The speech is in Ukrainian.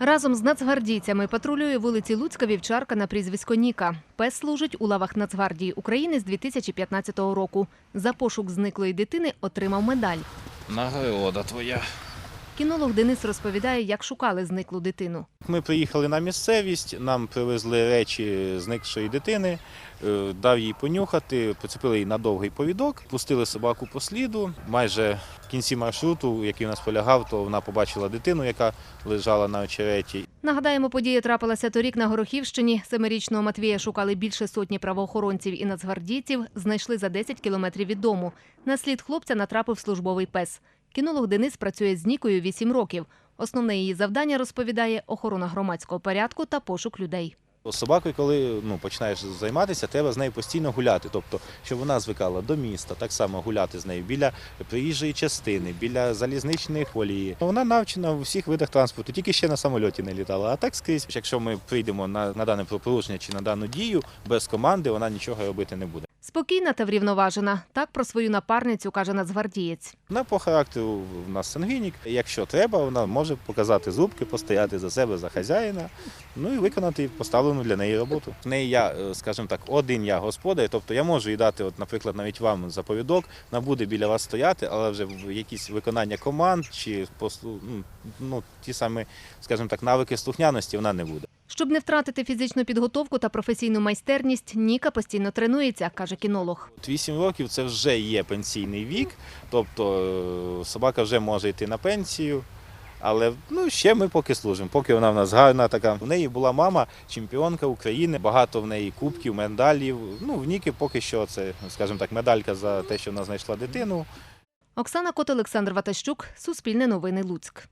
Разом з нацгвардійцями патрулює вулиці Луцька вівчарка на прізвисько Ніка. Пес служить у лавах Нацгвардії України з 2015 року. За пошук зниклої дитини отримав медаль. Нагорода твоя. Кінолог Денис розповідає, як шукали зниклу дитину. Ми приїхали на місцевість, нам привезли речі зникшої дитини, е, дав їй понюхати, поцепили її на довгий повідок, пустили собаку по сліду. Майже в кінці маршруту, який у нас полягав, то вона побачила дитину, яка лежала на очереті. Нагадаємо, подія трапилася торік на Горохівщині. Семирічного Матвія шукали більше сотні правоохоронців і нацгвардійців. Знайшли за 10 кілометрів від дому. На слід хлопця натрапив службовий пес. Кінолог Денис працює з Нікою 8 років. Основне її завдання розповідає охорона громадського порядку та пошук людей. З собакою, коли ну, починаєш займатися, треба з нею постійно гуляти. Тобто, щоб вона звикала до міста, так само гуляти з нею біля проїжджої частини, біля залізничної колії. Вона навчена у всіх видах транспорту, тільки ще на самольоті не літала. А так скрізь, якщо ми прийдемо на, на дане правопорушення чи на дану дію, без команди вона нічого робити не буде. Спокійна та врівноважена. Так про свою напарницю каже нацгвардієць. Вона по характеру в нас сангвінік. Якщо треба, вона може показати зубки, постояти за себе, за хазяїна, ну і виконати поставлену для неї роботу. В неї я, е, скажімо так, один я господар, тобто я можу їй дати, от, наприклад, навіть вам заповідок, вона буде біля вас стояти, але вже в якісь виконання команд чи послу, ну, ну, ті самі, скажімо так, навики слухняності вона не буде. Щоб не втратити фізичну підготовку та професійну майстерність, Ніка постійно тренується, каже кінолог. 8 років це вже є пенсійний вік, тобто е, собака вже може йти на пенсію. Але ну ще ми поки служимо, поки вона в нас гарна така. В неї була мама, чемпіонка України, багато в неї кубків, медалів. Ну, в Ніки поки що це, скажімо так, медалька за те, що вона знайшла дитину. Оксана Кот, Олександр Ватащук, Суспільне новини Луцьк.